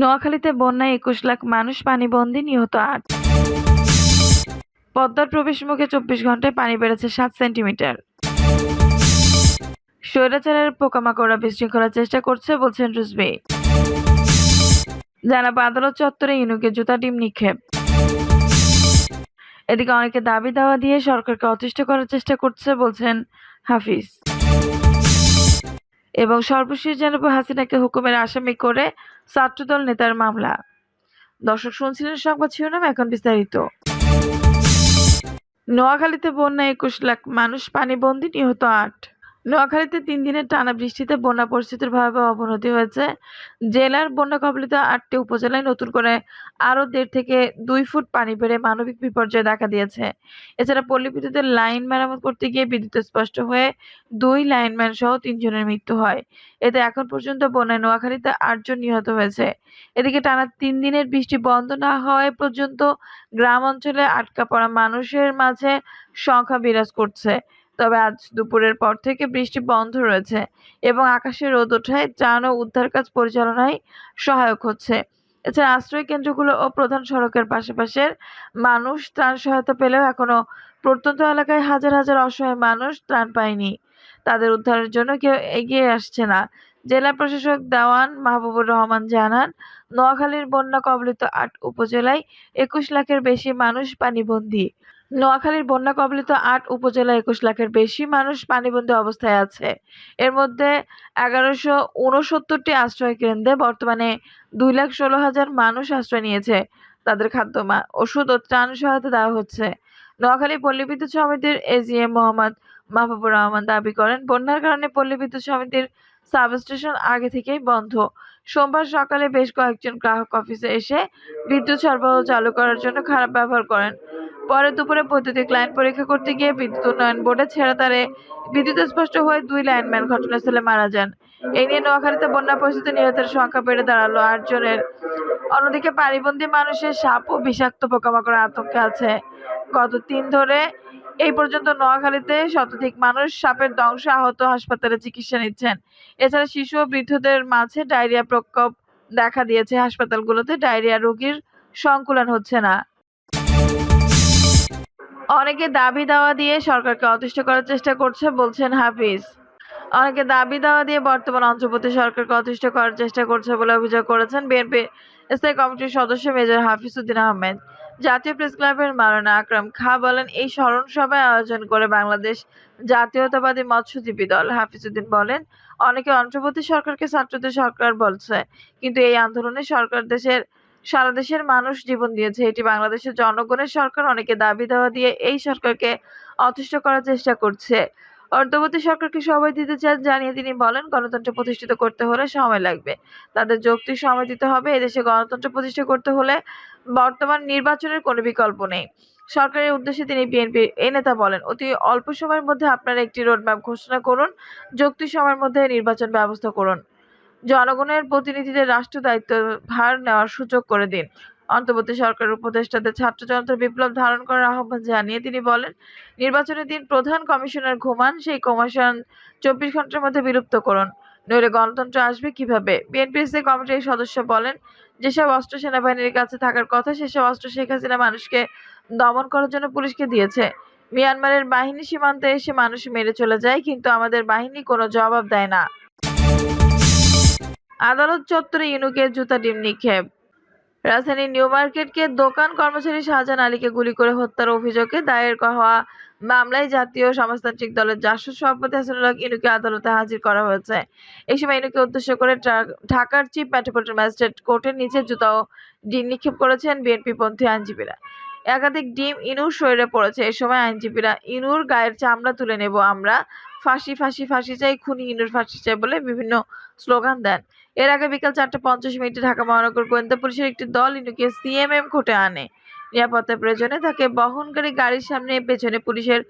নোয়াখালীতে বন্যায় একুশ লাখ মানুষ পানিবন্দী নিহত আট। পদ্মার প্রবেশমুখে চব্বিশ ঘন্টায় পানি বেড়েছে সাত সেন্টিমিটার। স্বৈরাচারের পোকামাকড়া বিশৃঙ্খলার চেষ্টা করছে, বলছেন রুজবে জানাব আদালত চত্বরে ইনুকে জুতা ডিম নিক্ষেপ। এদিকে অনেকে দাবি দাওয়া দিয়ে সরকারকে অতিষ্ঠ করার চেষ্টা করছে, বলছেন হাফিজ। এবং সর্বশেষ জানাব হাসিনাকে হুকুমের আসামি করে ছাত্রদল নেতার মামলা। দর্শক শুনছিলেন সংবাদ শিরোনাম, এখন বিস্তারিত। নোয়াখালীতে বন্যা একুশ লাখ মানুষ পানিবন্দী, নিহত আট। নোয়াখালীতে তিন দিনের টানা বৃষ্টিতে বন্যা পরিস্থিতির ভয়াবহ অবনতি হয়েছে। জেলার বন্যা কবলিত আটটি উপজেলায় নতুন করে আরও দেড় থেকে দুই ফুট পানি বেড়ে মানবিক বিপর্যয় দেখা দিয়েছে। এছাড়া পল্লী বিদ্যুতের লাইন মেরামত করতে গিয়ে বিদ্যুৎ স্পষ্ট হয়ে দুই লাইনম্যান সহ তিনজনের মৃত্যু হয়। এতে এখন পর্যন্ত বন্যায় নোয়াখালীতে আটজন নিহত হয়েছে। এদিকে টানা তিন দিনের বৃষ্টি বন্ধ না হওয়ায় পর্যন্ত গ্রাম অঞ্চলে আটকা পড়া মানুষের মাঝে সংখ্যা বিরাজ করছে। তবে আজ দুপুরের পর থেকে বৃষ্টি বন্ধ রয়েছে এবং আকাশে রোদ ওঠায় ত্রাণ ও উদ্ধার কাজ পরিচালনায় সহায়ক হচ্ছে। এছাড়া আশ্রয় কেন্দ্রগুলো ও প্রধান সড়কের পাশাপাশের মানুষ ত্রাণ সহায়তা পেলেও এখনও প্রত্যন্ত এলাকায় হাজার হাজার অসহায় মানুষ ত্রাণ পায়নি। তাদের উদ্ধারের জন্য কেউ এগিয়ে আসছে না। জেলা প্রশাসক দেওয়ান মাহবুবুর রহমান জানান, নোয়াখালীর বন্যা কবলিত আট উপজেলায় একুশ লাখের বেশি মানুষ পানিবন্দী। নোয়াখালীর বন্যা কবলিত আট উপজেলা একুশ লাখের বেশি মানুষ পানিবন্দী অবস্থায় আছে। এর মধ্যে এগারোশো উনসত্তরটি আশ্রয় কেন্দ্রে বর্তমানে দুই লাখ ষোলো হাজার মানুষ আশ্রয় নিয়েছে তাদের খাদ্য ওষুধ ও ত্রাণ সহায়তা দেওয়া হচ্ছে। নোয়াখালী পল্লী বিদ্যুৎ সমিতির এজিএম মোহাম্মদ মাহবুবুর রহমান দাবি করেন, বন্যার কারণে পল্লী বিদ্যুৎ সমিতির সাবস্টেশন আগে থেকেই বন্ধ। সোমবার সকালে বেশ কয়েকজন গ্রাহক অফিসে এসে বিদ্যুৎ সরবরাহ চালু করার জন্য খারাপ ব্যবহার করেন। পরে দুপুরে বৈদ্যুতিক লাইন পরীক্ষা করতে গিয়ে বিদ্যুৎ উন্নয়ন বোর্ডে ছেড়ে তারে বিদ্যুৎ স্পষ্ট হয়ে দুই লাইনম্যান ঘটনাস্থলে মারা যান। এই নিয়ে নোয়াখালীতে বন্যা পরিস্থিতি নিহতের সংখ্যা বেড়ে দাঁড়াল। আট জনের অন্যদিকে পানিবন্দী মানুষের সাপ ও বিষাক্ত পোকামাকড়ের আতঙ্কে আছে। গত তিন ধরে এই পর্যন্ত নোয়াখালীতে শতাধিক মানুষ সাপের দংশে আহত হাসপাতালে চিকিৎসা নিচ্ছেন। এছাড়া শিশু ও বৃদ্ধদের মাঝে ডায়রিয়া প্রকোপ দেখা দিয়েছে। হাসপাতালগুলোতে ডায়রিয়া রোগীর সংকুলন হচ্ছে না। অনেকে দাবি দাওয়া দিয়ে সরকারকে অতিষ্ঠ করার চেষ্টা করছে, বলছেন হাফিজ। অনেকে দাবি দাওয়া দিয়ে বর্তমান অন্তর্বর্তী সরকারকে অতিষ্ঠ করার চেষ্টা করছে বলে অভিযোগ করেছেন বিএনপি স্থায়ী কমিটির সদস্য মেজর হাফিজ উদ্দিন আহমেদ। জাতীয় প্রেস ক্লাবের মাওলানা আকরাম খা বলেন, এই স্মরণ সভায় আয়োজন করে বাংলাদেশ জাতীয়তাবাদী মৎস্যজীবী দল, হাফিজউদ্দিন বলেন, অনেকে অন্তর্বর্তী সরকারকে ছাত্রদের সরকার বলছে, কিন্তু এই আন্দোলনে সরকার দেশের সারা দেশের মানুষ জীবন দিয়েছে। এটি বাংলাদেশের জনগণের সরকার অনেকে দাবি দেওয়া দিয়ে এই সরকারকে অতিষ্ঠ করার চেষ্টা করছে। অন্তর্বর্তী সরকারকে সময় দিতে চান, জানিয়ে তিনি বলেন, গণতন্ত্র প্রতিষ্ঠিত করতে হলে সময় লাগবে। তাদের যৌক্তিক সময় দিতে হবে। এদেশে গণতন্ত্র প্রতিষ্ঠা করতে হলে বর্তমান নির্বাচনের কোনো বিকল্প নেই। সরকারের উদ্দেশ্যে তিনি বিএনপির এই নেতা বলেন, অতি অল্প সময়ের মধ্যে আপনারা একটি রোডম্যাপ ঘোষণা করুন। যৌক্তিক সময়ের মধ্যে নির্বাচন ব্যবস্থা করুন। জনগণের প্রতিনিধিদের রাষ্ট্র দায়িত্ব ভার নেওয়ার সুযোগ করে দিন। অন্তর্বর্তী সরকারের উপদেষ্টাদের ছাত্র জনতার বিপ্লব ধারণ করার আহ্বান জানিয়ে তিনি বলেন, নির্বাচনের দিন প্রধান কমিশনার ঘুমান, সেই কমিশন চব্বিশ ঘণ্টার মধ্যে বিলুপ্ত করুন। নইলে গণতন্ত্র আসবে কীভাবে? বিএনপিএসসি কমিটির সদস্য বলেন, যেসব অস্ত্র সেনাবাহিনীর কাছে থাকার কথা, সেসব অস্ত্র শেখ হাসিনা মানুষকে দমন করার জন্য পুলিশকে দিয়েছে। মিয়ানমারের বাহিনী সীমান্তে এসে মানুষ মেরে চলে যায়, কিন্তু আমাদের বাহিনী কোনো জবাব দেয় না। আদালত চত্বরে ইনুকে জুতা ডিম নিক্ষেপ। রাজধানীর নিউ মার্কেটকে দোকান কর্মচারী শাহজাহান আলীকে গুলি করে হত্যার অভিযোগে দায়ের হওয়া মামলায় জাতীয় সমাজতান্ত্রিক দলের জাসদ সভাপতি হাসানুল্লাহ ইনুকে আদালতে হাজির করা হয়েছে। এই সময় ইনুকে উদ্দেশ্য করে ঢাকার চিফ মেট্রোপলিটন ম্যাজিস্ট্রেট কোর্টের নিচে জুতা ও ডিম নিক্ষেপ করেছেন বিএনপি পন্থী আইনজীবীরা। একাধিক ডিম ইনুর শরীরে পড়েছে। এ সময় আইনজীবীরা ইনুর গায়ের চামড়া তুলে নেব, আমরা ফাঁসি ফাঁসি ফাঁসি চাই, খুনি ইনুর ফাঁসি চাই বলে বিভিন্ন স্লোগান দেন। এর আগে বিকাল চারটা পঞ্চাশ মিনিটে ঢাকা মহানগর গোয়েন্দা পুলিশের একটি দল ইনুকে সিএমএম কোর্টে আনে। নিরাপত্তার প্রয়োজনে তাকে বহনকারী গাড়ির সামনে পেছনে পুলিশের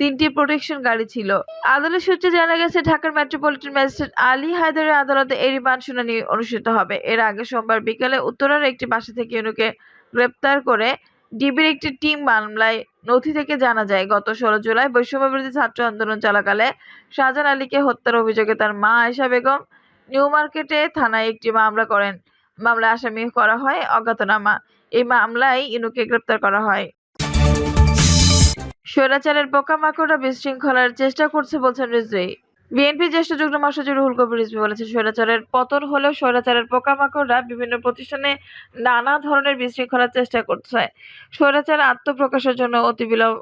তিনটি প্রোটেকশন গাড়ি ছিল। আদালত সূত্রে জানা গেছে, ঢাকার মেট্রোপলিটন ম্যাজিস্ট্রেট আলী হায়দারের আদালতে এই রিমান্ড শুনানি অনুষ্ঠিত হবে। এর আগে সোমবার বিকালে উত্তরার একটি বাসা থেকে ইনুকে গ্রেপ্তার করে ডিবির একটি টিম মামলায় নথি থেকে জানা যায়, গত ষোলো জুলাই বৈষম্যবিরোধী ছাত্র আন্দোলন চলাকালে শাহজাহান আলীকে হত্যার অভিযোগে তার মা আয়েশা বেগম নিউ মার্কেটে থানায় একটি মামলা করেন। মামলা আসামি করা হয় অজ্ঞাতনামা। এই মামলায় ইনুকে গ্রেপ্তার করা হয়। স্বৈরাচারের পোকামাকড়রা বিশৃঙ্খলার চেষ্টা করছে বলছেন রিজভী। বিএনপি জ্যেষ্ঠ যুগ্ম মহাসচিব রুহুল কবির রিজভী বলেছেন, স্বৈরাচারের পতন হলেও স্বৈরাচারের পোকামাকড়রা বিভিন্ন প্রতিষ্ঠানে নানা ধরনের বিশৃঙ্খলার চেষ্টা করছে। স্বৈরাচার আত্মপ্রকাশের জন্য অতি বিলম্ব,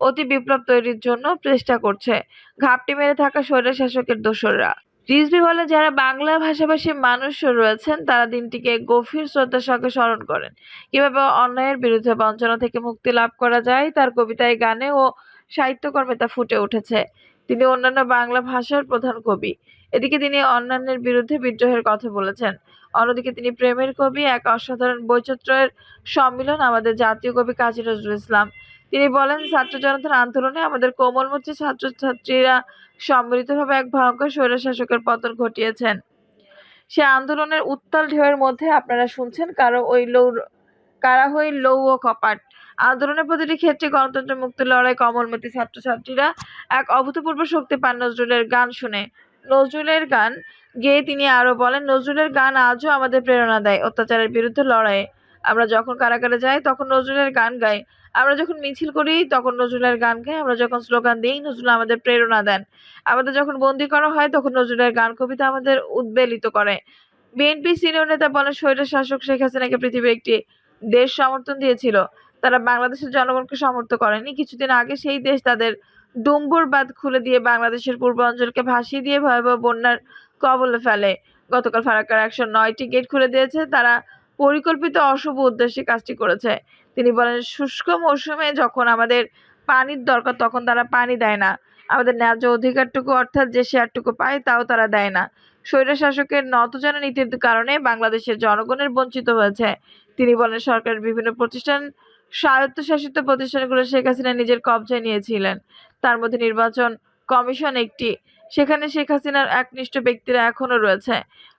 অতি বিপ্লব তৈরির জন্য চেষ্টা করছে। ঘাপটি মেরে থাকা স্বৈর শাসকের দোসররা। রিজভি বলে যারা বাংলা ভাষাভাষী মানুষ রয়েছেন, তারা দিনটিকে গভীর শ্রদ্ধার সঙ্গে স্মরণ করেন। কীভাবে অন্যায়ের বিরুদ্ধে বঞ্চনা থেকে মুক্তি লাভ করা যায়, তার কবিতায়, গানে ও সাহিত্যকর্মে তা ফুটে উঠেছে। তিনি অন্যান্য বাংলা ভাষার প্রধান কবি। এদিকে তিনি অন্যান্যের বিরুদ্ধে বিদ্রোহের কথা বলেছেন। অন্যদিকে তিনি প্রেমের কবি, এক অসাধারণ বৈচিত্র্যের সম্মিলন আমাদের জাতীয় কবি কাজী নজরুল ইসলাম। তিনি বলেন, ছাত্র জনতার আন্দোলনে আমাদের কোমলমতি ছাত্রছাত্রীরা সম্মিলিতভাবে এক ভয়ঙ্কর স্বৈরশাসকের পতন ঘটিয়েছেন। সে আন্দোলনের উত্তাল ঢেউয়ের মধ্যে আপনারা শুনছেন কারও ওই লৌ, কারা হই লৌ ও কপাট। আন্দোলনের প্রতিটি ক্ষেত্রে গণতন্ত্র মুক্তি লড়াই কমলমতি ছাত্রছাত্রীরা এক অভূতপূর্ব শক্তি পান নজরুলের গান শুনে। নজরুলের গান গেয়ে তিনি আরও বলেন, নজরুলের গান আজও আমাদের প্রেরণা দেয় অত্যাচারের বিরুদ্ধে লড়াইয়ে। আমরা যখন কারাগারে যাই, তখন নজরুলের গান গাই। আমরা যখন মিছিল করি, তখন নজরুলের গান গাই। আমরা যখন স্লোগান দিই, নজরুল আমাদের প্রেরণা দেন। আমাদের যখন বন্দি করা হয়, তখন নজরুলের গান কবিতা আমাদের উদ্বেলিত করে। বিএনপি সিনিয়র নেতা বলেন স্বৈর শাসক শেখ হাসিনাকে পৃথিবীর একটি দেশ সমর্থন দিয়েছিল। তারা বাংলাদেশের জনগণকে সমর্থন করেনি। কিছুদিন আগে সেই দেশ তাদের ডুম্বুর বাঁধ খুলে দিয়ে বাংলাদেশের পূর্বাঞ্চলকে ভাসিয়ে দিয়ে ভয়াবহ বন্যার কবলে ফেলে। গতকাল ফারাক্কার একশো নয়টি গেট খুলে দিয়েছে। তারা পরিকল্পিত অশুভ উদ্দেশ্যে কাজটি করেছে। তিনি বলেন, শুষ্ক মৌসুমে যখন আমাদের পানির দরকার তখন তারা পানি দেয় না। আমাদের ন্যায্য অধিকারটুকু অর্থাৎ যে শেয়ারটুকু পায় তাও তারা দেয় না। স্বৈরশাসকের নতজানা নীতির কারণে বাংলাদেশের জনগণের বঞ্চিত হয়েছে। তিনি বলেন, সরকারের বিভিন্ন প্রতিষ্ঠান, স্বায়ত্তশাসিত প্রতিষ্ঠানগুলো শেখ হাসিনা নিজের কবজায় নিয়েছিলেন। তার মধ্যে নির্বাচন কমিশন একটি। সেখানে শেখ হাসিনার একনিষ্ঠ ব্যক্তিরা এখনও রয়েছে।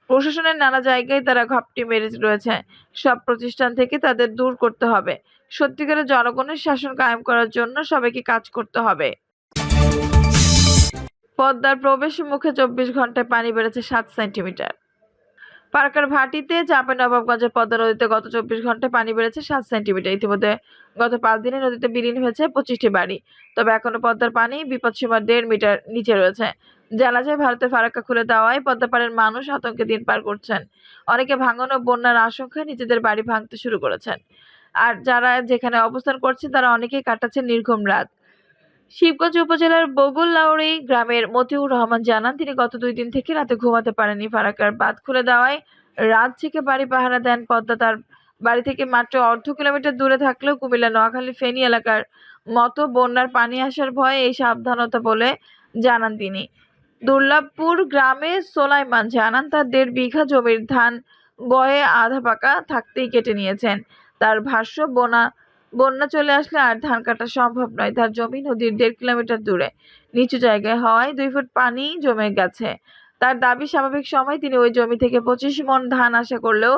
প্রশাসনের নানা জায়গায় তারা ঘাপটি মেরে রয়েছে। সব প্রতিষ্ঠান থেকে তাদের দূর করতে হবে। সত্যিকারের জনগণের শাসন কায়েম করার জন্য সবাইকে কাজ করতে হবে। পদ্মার প্রবেশ মুখে চব্বিশ ঘন্টায় পানি বেড়েছে সাত সেন্টিমিটার। পার্কার ভাটিতে চাপে নবাবগঞ্জের পদ্মা নদীতে গত চব্বিশ ঘন্টায় পানি বেড়েছে সাত সেন্টিমিটার। ইতিমধ্যে গত পাঁচ দিনে নদীতে বিলীন হয়েছে পঁচিশটি বাড়ি। তবে এখনও পদ্মার পানি বিপদসীমার দেড় মিটার নিচে রয়েছে। জানা যায় ভারতের ফারাক্কা খুলে দেওয়ায় পদ্মাপাড়ের মানুষ আতঙ্কে দিন পার করছেন। অনেকে ভাঙন ও বন্যার আশঙ্কায় নিজেদের বাড়ি ভাঙতে শুরু করেছেন। আর যারা যেখানে অবস্থান করছে তারা অনেকেই কাটাচ্ছেন নির্ঘুম রাত। শিবগঞ্জ উপজেলার বগুল্লাউড়ি গ্রামের মতিউর রহমান জানান, তিনি গত দুই দিন থেকে রাতে ঘুমাতে পারেননি ফারাক্কার বাঁধ খুলে দেওয়ায়। রাত থেকে বাড়ি পাহারা দেন পদ্মা। তার বাড়ি থেকে মাত্র অর্ধ কিলোমিটার দূরে থাকলেও কুমিল্লা, নোয়াখালী, ফেনী এলাকার মতো বন্যার পানি আসার ভয়ে এই সাবধানতা বলে জানান তিনি। দুর্লভপুর গ্রামে সোলাইমান জানান, তার দেড় বিঘা জমির ধান বয়ে আধা পাকা থাকতেই কেটে নিয়েছেন। তার ভাষ্য, বনা, বন্যা চলে আসলে আর ধান কাটা সম্ভব নয়। তার জমি নদীর দেড় কিলোমিটার দূরে। নিচু জায়গায় হওয়ায় দুই ফুট পানি জমে গেছে। তার দাবি, স্বাভাবিক সময় তিনি ওই জমি থেকে পঁচিশ মন ধান আশা করলেও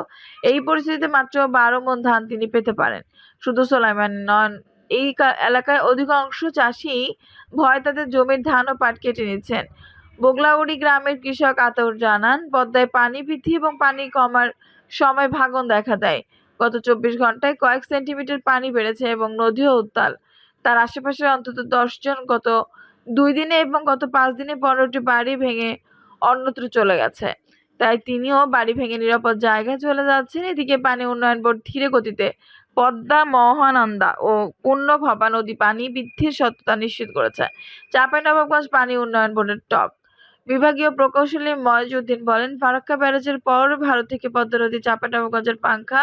এই পরিস্থিতিতে মাত্র বারো মন ধান তিনি পেতে পারেন। শুধু সোলাইমান নন, এই এলাকায় অধিকাংশ চাষি ভয় তাদের জমির ধান ও পাট কেটে নিচ্ছেন। বগলাউড়ি গ্রামের কৃষক আতর জানান, পদ্মায় পানি বৃদ্ধি এবং পানি কমার সময় ভাঙন দেখা দেয়। গত চব্বিশ ঘন্টায় কয়েক সেন্টিমিটার পানি বেড়েছে এবং নদীও উত্তাল। তার আশেপাশে অন্তত দশজন গত দুই দিনে এবং গত পাঁচ দিনে পনেরোটি বাড়ি ভেঙে অন্যত্র চলে গেছে। তাই তিনিও বাড়ি ভেঙে নিরাপদ জায়গায় চলে যাচ্ছেন। এদিকে পানি উন্নয়ন বোর্ড ধীরে গতিতে পদ্মা, মহানন্দা ও পূর্ণভবা নদী পানি বৃদ্ধির সত্যতা নিশ্চিত করেছে। চাঁপাইনবাবগঞ্জ পানি উন্নয়ন বোর্ডের টপ। বিভাগীয় প্রকৌশলী ময়জউদ্দিন বলেন, ফারাক্কা ব্যারাজের পর ভারত থেকে পদ্মা নদী চাপাটাবগঞ্জের পাংখা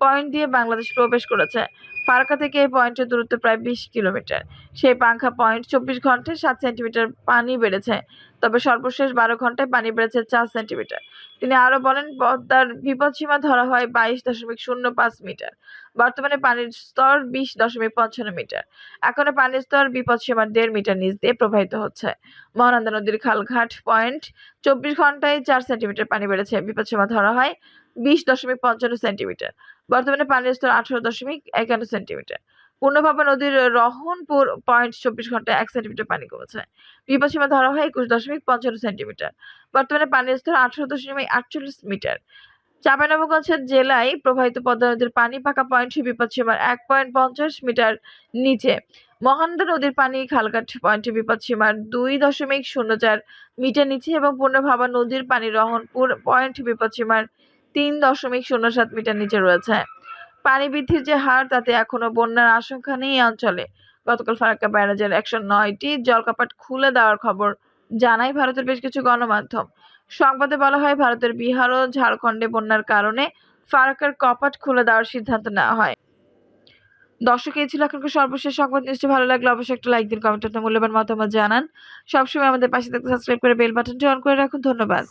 পয়েন্ট দিয়ে বাংলাদেশ প্রবেশ করেছে। ফারাক্কা থেকে এই পয়েন্টের দূরত্ব প্রায় বিশ কিলোমিটার। সেই পাংখা পয়েন্ট চব্বিশ ঘন্টায় সাত সেন্টিমিটার পানি বেড়েছে, তবে সর্বশেষ বারো ঘন্টায় পানি বেড়েছে চার সেন্টিমিটার তিনি আরও বলেন, পদ্মার বিপদসীমা ধরা হয় বাইশ দশমিক শূন্য পাঁচ মিটার। বর্তমানে পানির স্তর বিশ দশমিক পঞ্চান্ন মিটার। এখনও পানির স্তর বিপদসীমার দেড় মিটার নিচ দিয়ে প্রবাহিত হচ্ছে। মহানন্দা নদীর খালঘাট পয়েন্ট চব্বিশ ঘন্টায় চার সেন্টিমিটার পানি বেড়েছে। বিপদসীমা ধরা হয় বিশ দশমিক পঞ্চান্ন সেন্টিমিটার। বর্তমানে পানির স্তর আঠারো দশমিক একান্ন সেন্টিমিটার। পূর্ণভাবা নদীর রহনপুর পয়েন্ট চব্বিশ ঘন্টায় এক সেন্টিমিটার পানি কমেছে। বিপদসীমা ধরা হয় একুশ দশমিক পঞ্চান্ন সেন্টিমিটার। বর্তমানে পানির স্তর আঠারো দশমিক আটচল্লিশ মিটার। চাঁপাইনবাবগঞ্জ জেলায় প্রবাহিত পদ্মা নদীর পানি পাকা পয়েন্ট বিপদসীমার এক পয়েন্ট পঞ্চাশ মিটার নিচে। মহানন্দা নদীর পানি খালঘাট পয়েন্ট বিপদসীমার দুই দশমিক শূন্য চার মিটার নিচে এবং পূর্ণভাবা নদীর পানি রহনপুর পয়েন্ট বিপদসীমার তিন দশমিক শূন্য সাত মিটার নিচে রয়েছে। পানি বৃদ্ধির যে হার, তাতে এখনও বন্যার আশঙ্কা নেই অঞ্চলে। গতকাল ফারাক্কা ব্যারাজের একশো নয়টি জলকাপাট খুলে দেওয়ার খবর জানায় ভারতের বেশ কিছু গণমাধ্যম। সংবাদে বলা হয়, ভারতের বিহার ও ঝাড়খণ্ডে বন্যার কারণে ফারাক্কার কপাট খুলে দেওয়ার সিদ্ধান্ত নেওয়া হয়। দর্শক, এই ছিল এখনকার সর্বশেষ সংবাদ। নিউজটি ভালো লাগলে অবশ্যই একটা লাইক দিন, কমেন্ট মূল্যবান মতামত জানান। সবসময় আমাদের পাশে থাকতে সাবস্ক্রাইব করে বেল বাটনটি অন করে রাখুন। ধন্যবাদ।